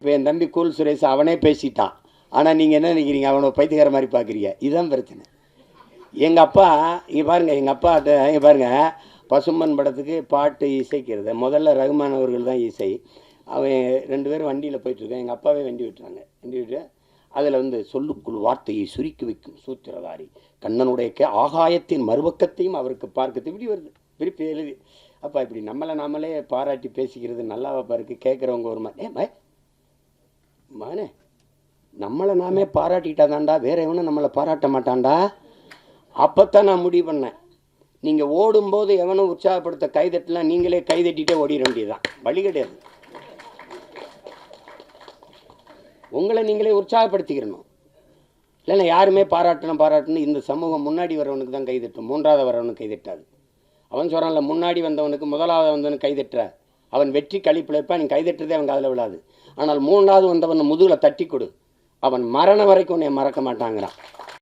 இப்போ என் தம்பி கூல் சுரேஷ் அவனே பேசிட்டான். ஆனால் நீங்கள் என்ன நினைக்கிறீங்க? அவனை பைத்தியக்கார மாதிரி பார்க்குறீங்க. இதுதான் பிரச்சனை. எங்கள் அப்பா இங்கே பாருங்கள் எங்கள் அப்பா இங்கே பாருங்கள் பசும்பன் படத்துக்கு பாட்டு இசைக்கிறது. முதல்ல ரகுமான் அவர்கள் தான் இசை. அவன் ரெண்டு பேரும் வண்டியில் போயிட்டுருக்கேன் எங்கள் அப்பாவே வண்டி விட்டுறாங்க. வண்டி விட்டு அதில் வந்து சொல்லுக்குள் வார்த்தையை சுருக்கி வைக்கும் சூத்திரதாரி. கண்ணனுடைய ஆகாயத்தின் மறுபக்கத்தையும் அவருக்கு பார்க்க இப்படி வருது. திருப்பி எழுதி. அப்பா இப்படி நம்மளை நாமளே பாராட்டி பேசிக்கிறது நல்லாவா பாருக்கு? கேட்குறவங்க ஒரு மாதிரி. ஏ மகனே, நம்மளை நாமே பாராட்டிட்டாதான்டா வேற எவனும் நம்மளை பாராட்ட மாட்டான்டா. அப்போத்தான் நான் முடிவு பண்ணேன். நீங்கள் ஓடும்போது எவனும் உற்சாகப்படுத்த கைதட்டலாம் நீங்களே கைதட்டிகிட்டே ஓடிட வேண்டியதுதான். வழி கிடையாது. உங்களை நீங்களே உற்சாகப்படுத்திக்கிறணும் இல்லைன்னா யாருமே பாராட்டணும் பாராட்டணும். இந்த சமூகம் முன்னாடி வரவனுக்கு தான் கைதட்டும் மூன்றாவது வரவனுக்கு கைதட்டாது அவன் சொல்கிறான்ல முன்னாடி வந்தவனுக்கு முதலாவது வந்தவனுக்கு கைதட்டுற அவன் வெற்றி கழிப்பிழைப்பா நீ கைதட்டுறதே அவன் காதில் விழாது. ஆனால் மூணாவது வந்தவன் முதுகில் தட்டி கொடு. அவன் மரணம் வரைக்கும் உன்னை மறக்க மாட்டாங்கிறான்.